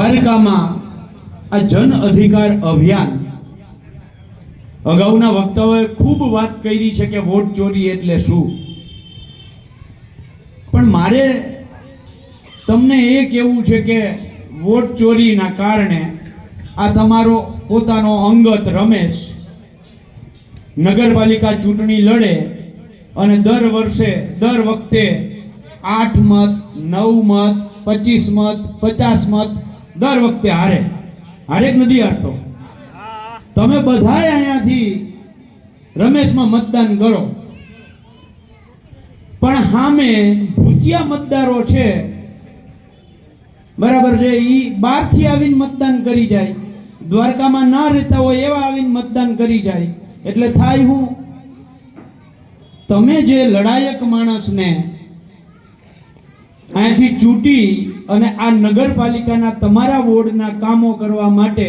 દ્વારકામાં આ જન અધિકાર અભિયાન. અગાઉના વક્તાઓએ ખૂબ વાત કરી છે કે વોટ ચોરી એટલે શું. પણ મારે તમને એ કહેવું છે કે વોટ ચોરીના કારણે આ તમારો પોતાનો અંગત રમેશ નગરપાલિકા ચૂંટણી લડે અને દર વર્ષે, દર વખતે આઠ મત, નવ મત, પચીસ મત, પચાસ મત દર વખતે હારે. હારે નથી હારતો. તમે બધાય અહીંયાથી રમેશમાં મતદાન કરો. પણ સામે ભૂતિયા મતદારો છે. બરાબર છે એ બહારથી આવીને મતદાન કરી જાય. દ્વારકામાં ના રહેતા હોય એવા આવીને મતદાન કરી જાય. એટલે થાય હું? તમે જે લડાયક માણસને અહીંયાથી ચૂંટી અને આ નગરપાલિકાના તમારા વોર્ડના કામો કરવા માટે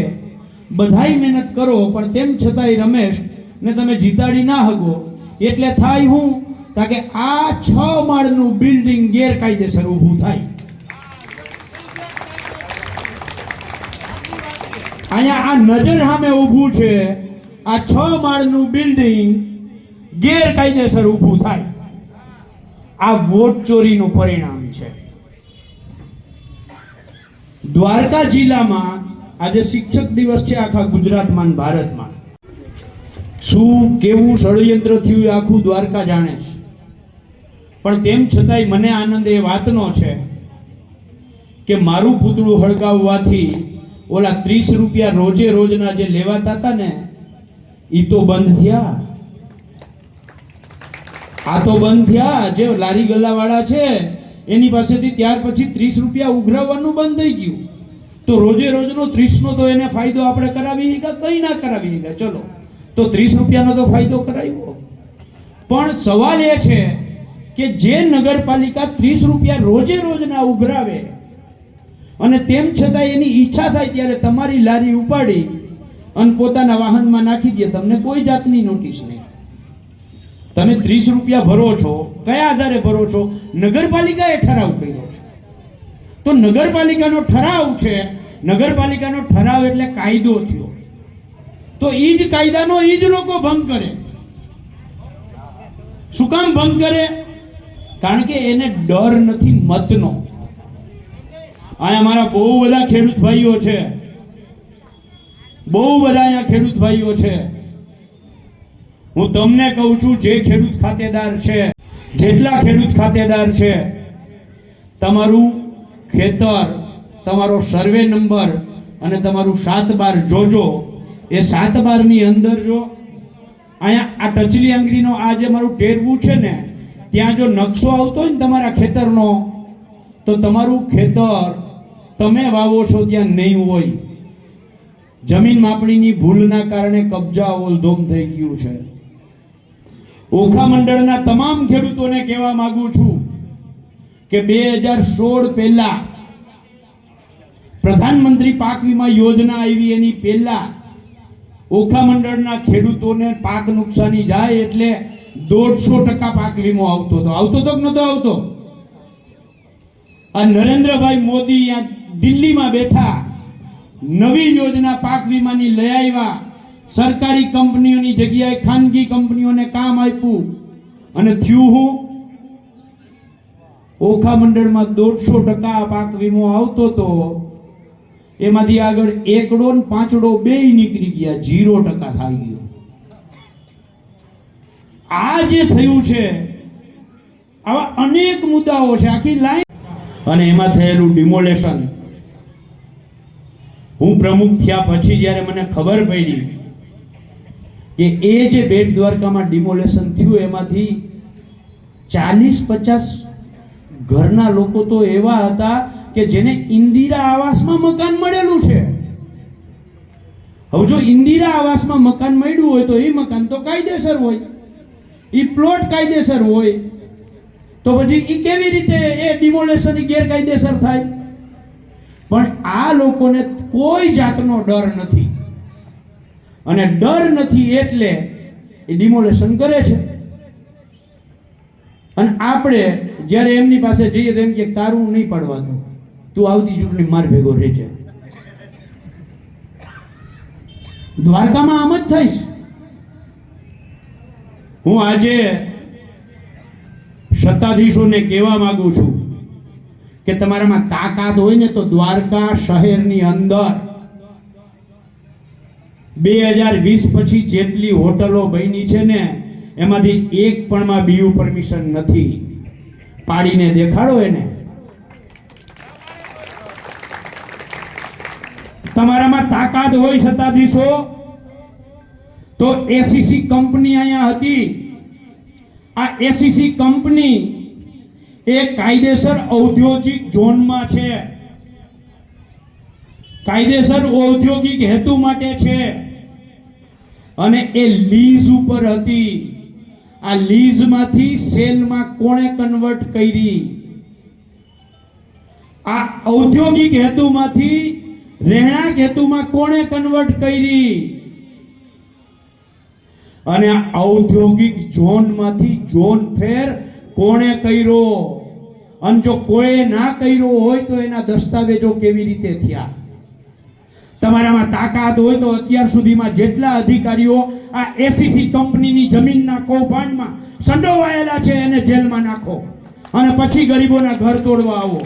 બધાય મહેનત કરો, પણ તેમ છતાંય રમેશ, ને તમે જીતાડી ના હગો. એટલે થાય હું તાકે આ છ માળનું બિલ્ડિંગ ગેરકાયદેસર ઊભું થાય. અહીંયા આ નજર સામે ઊભું છે, આ છ માળનું બિલ્ડિંગ ગેરકાયદેસર ઊભું થાય. આ વોટ ચોરીનું પરિણામ છે. દ્વારકા જિલ્લામાં આજે શિક્ષક દિવસ છે આખા ગુજરાતમાં ભારતમાં. શું, કેવું ષડયંત્ર થયું આખું દ્વારકા જાણે છે. પણ તેમ છતાંય મને આનંદ એ વાતનો છે કે મારું પૂતળું હળગાવવાથી ઓલા ત્રીસ રૂપિયા રોજે રોજના જે લેવાતા હતા ને એ તો બંધ થયા. આ તો બંધ થયા, જે લારી ગલ્લાવાળા છે એની પાસેથી ત્યાર પછી ત્રીસ રૂપિયા ઉઘરાવવાનું બંધ થઈ ગયું. તો રોજે રોજનો ત્રીસનો તો એને ફાયદો આપણે કરાવી ગયા કંઈ ના કરાવી ગયા ચલો, તો ત્રીસ રૂપિયાનો તો ફાયદો કરાવ્યો. પણ સવાલ એ છે કે જે નગરપાલિકા ત્રીસ રૂપિયા રોજે રોજના ઉઘરાવે અને તેમ છતાં એની ઈચ્છા થાય ત્યારે તમારી લારી ઉપાડી અને પોતાના વાહનમાં નાખી દે, તમને કોઈ જાતની નોટિસ નહીં. તમે ત્રીસ રૂપિયા ભરો છો, કયા આધારે ભરો છો? નગરપાલિકાએ ઠરાવ કર્યો છે. તો નગરપાલિકાનો ઠરાવ છે, નગરપાલિકાનો ઠરાવ એટલે કાયદો થયો. તો એ જ કાયદાનો એ જ લોકો ભંગ કરે. શું કામ ભંગ કરે? કારણ કે એને ડર નથી મતનો. અહીંયા મારા બહુ બધા ખેડૂત ભાઈઓ છે. બહુ બધા અહીંયા ખેડૂત ભાઈઓ છે. હું તમને કહું છું, જે ખેડૂત ખાતેદાર છે, જેટલા ખેડૂત ખાતેદાર છે, તમારું ખેતર, તમારો સર્વે નંબર અને તમારું સાત બાર જોજો. એ સાત બારની અંદર જો અહીંયા આ ટચલી આંગળીનો આ જે મારું ટેરવું છે ને, ત્યાં જો નકશો આવતો હોય ને તમારા ખેતરનો, તો તમારું ખેતર તમે વાવો છો ત્યાં નહીં હોય. જમીન માપણીની ભૂલના કારણે કબજા ઓલધોમ થઈ ગયું છે. ઓખા મંડળના તમામ ખેડૂતોને કહેવા માંગુ છું કે બે હજાર સોળ પહેલા પ્રધાનમંત્રી પાક વીમા યોજના આવી એની પહેલા ઓખા મંડળના ખેડૂતોને પાક નુકસાની જાય એટલે દોઢસો ટકા પાક વીમો આવતો હતો. આવતો તો કે નતો આવતો? આ નરેન્દ્રભાઈ મોદી દિલ્હીમાં બેઠા નવી યોજના પાક વીમાની લઈ આવ્યા. સરકારી કંપનીઓની જગ્યાએ ખાનગી કંપનીઓને કામ આપ્યું. અને થયું હું? ઓખા મંડળમાં દોઢસો ટકા પાક વીમો આવતો તો એમાંથી આગળ એકડો ને પાંચડો બે નીકળી ગયા. જીરો ટકા થઈ ગયો. આ જે થયું છે, આવા અનેક મુદ્દાઓ છે. આખી લાઈન અને એમાં થયેલું ડિમોલેશન. હું પ્રમુખ થયા પછી જ્યારે મને ખબર પડી કે એ જે બેટ દ્વારકામાં ડિમોલેશન થયું, એમાંથી ચાલીસ પચાસ ઘરના લોકો તો એવા હતા કે જેને ઇન્દિરા આવાસમાં મકાન મળેલું છે. હવે જો ઇન્દિરા આવાસમાં મકાન મળ્યું હોય તો એ મકાન તો કાયદેસર હોય. એ પ્લોટ કાયદેસર હોય. તો પછી એ કેવી રીતે એ ડિમોલેશન ગેરકાયદેસર થાય? પણ આ લોકોને કોઈ જાતનો ડર નથી. અને ડર નથી એટલે એ ડિમોલેશન કરે છે. અને આપણે જ્યારે એમની પાસે જઈએ તો એમ કે તારું નહીં પાડવા દઉં તું આવતી ચૂંટણી માર ભેગો રહેજે દ્વારકામાં આમ જ થઈશ હું આજે સત્તાધીશોને કહેવા માગું છું કે તમારામાં તાકાત હોય ને તો દ્વારકા શહેરની અંદર બે હજાર વીસ પછી જેટલી હોટલો બની છે ને, એમાંથી એક પણમાં બીયુ પરમિશન નથી. પાડીને દેખાડો એને. તમારામાં તાકાત હોય સત્તાધીશો તો એસીસી કંપની અહીંયા હતી. આ એસીસી કંપની એ કાયદેસર ઔદ્યોગિક ઝોનમાં છે. કાયદેસર ઔદ્યોગિક હેતુ માટે છે. અને એ લીઝ ઉપર હતી. આ લીઝમાંથી સેલમાં કોણે કન્વર્ટ કરી? આ ઔદ્યોગિક હેતુમાંથી, રહેણાંક હેતુમાં કોણે કન્વર્ટ કરી? અને આ ઔદ્યોગિક ઝોનમાંથી ઝોન ફેર કોણે કર્યો? અને જો કોઈ ના કર્યો હોય તો એના દસ્તાવેજો કેવી રીતે થયા? તમારામાં તાકાત હોય તો અત્યાર સુધીમાં જેટલા અધિકારીઓ આ એસીસી કંપનીની જમીનના કૌભાંડમાં સંડોવાયેલા છે એને જેલમાં નાખો. અને પછી ગરીબોના ઘર તોડવા આવો.